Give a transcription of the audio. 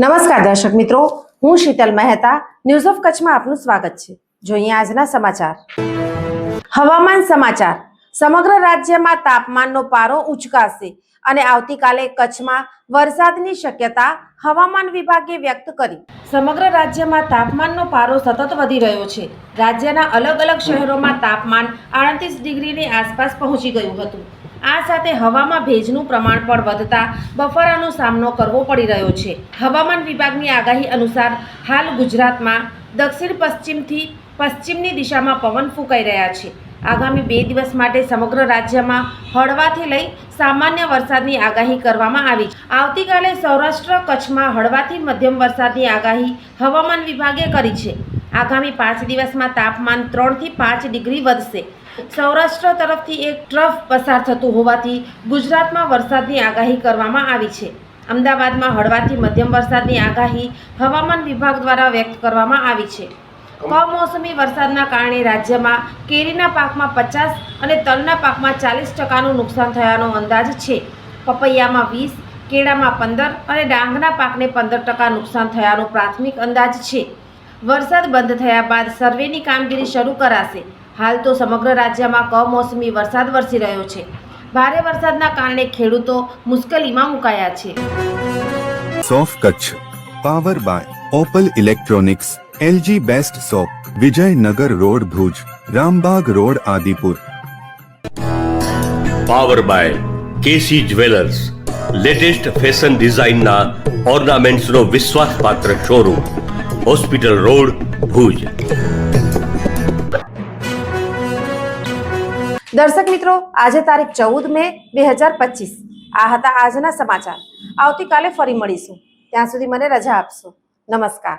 નમસ્કાર દર્શક મિત્રો, હું શીતલ મહેતા ન્યૂઝ ઓફ કચ્છમાં આપનું સ્વાગત છે. જોઈએ આજના સમાચાર. હવામાન સમાચાર. સમગ્ર રાજ્યમાં તાપમાનનો પારો ઉચકાશે અને આવતીકાલે કચ્છમાં વરસાદની શક્યતા હવામાન વિભાગે વ્યક્ત કરી. સમગ્ર રાજ્યમાં તાપમાનનો પારો સતત વધી રહ્યો છે. રાજ્યના અલગ અલગ શહેરોમાં તાપમાન આડત્રીસ ડિગ્રીની આસપાસ પહોંચી ગયું હતું. આ સાથે હવામાં ભેજનું પ્રમાણ પણ વધતા બફારાનો સામનો કરવો પડી રહ્યો છે. હવામાન વિભાગની આગાહી અનુસાર હાલ ગુજરાતમાં દક્ષિણ પશ્ચિમથી પશ્ચિમની દિશામાં પવન ફૂંકાઈ રહ્યા છે. આગામી બે દિવસ માટે સમગ્ર રાજ્યમાં હળવાથી લઈ સામાન્ય વરસાદની આગાહી કરવામાં આવી આવતીકાલે સૌરાષ્ટ્ર, કચ્છમાં હળવાથી મધ્યમ વરસાદની આગાહી હવામાન વિભાગે કરી છે. આગામી પાંચ દિવસમાં તાપમાન ત્રણથી પાંચ ડિગ્રી વધશે. સૌરાષ્ટ્ર તરફથી એક ટ્રફ પસાર થતું હોવાથી ગુજરાતમાં વરસાદની આગાહી કરવામાં આવી છે. અમદાવાદમાં હળવાથી મધ્યમ વરસાદની આગાહી હવામાન વિભાગ દ્વારા વ્યક્ત કરવામાં આવી છે. કમોસમી વરસાદના કારણે રાજ્યમાં કેરીના પાકમાં પચાસ અને તલના પાકમાં ચાલીસ ટકાનું નુકસાન થયાનો અંદાજ છે. પપૈયામાં વીસ, કેળામાં પંદર અને ડાંગના પાકને પંદર ટકા નુકસાન થયાનો પ્રાથમિક અંદાજ છે. વરસાદ બંધ થયા બાદ સર્વેની કામગીરી શરૂ કરાશે. હાલ તો સમગ્ર રાજ્યમાં કમોસમી વરસાદ વરસી રહ્યો છે. ભારે વરસાદના કારણે ખેડૂતો મુશ્કેલીમાં મુકાયા છે. સોફ Kutch power by Opal electronics LG best shop Vijaynagar road Bhuj Rambaug road Adipur. Power by KC jewellers latest fashion ડિઝાઇનના ઓર્નામેન્ટ્સનો વિશ્વાસપાત્ર શોરૂમ. Hospital road Bhuj. દર્શક મિત્રો, આજે તારીખ ચૌદ મે બે હજાર પચીસ. આ હતા આજના સમાચાર. આવતીકાલે ફરી મળીશું. ત્યાં સુધી મને રજા આપશો. નમસ્કાર.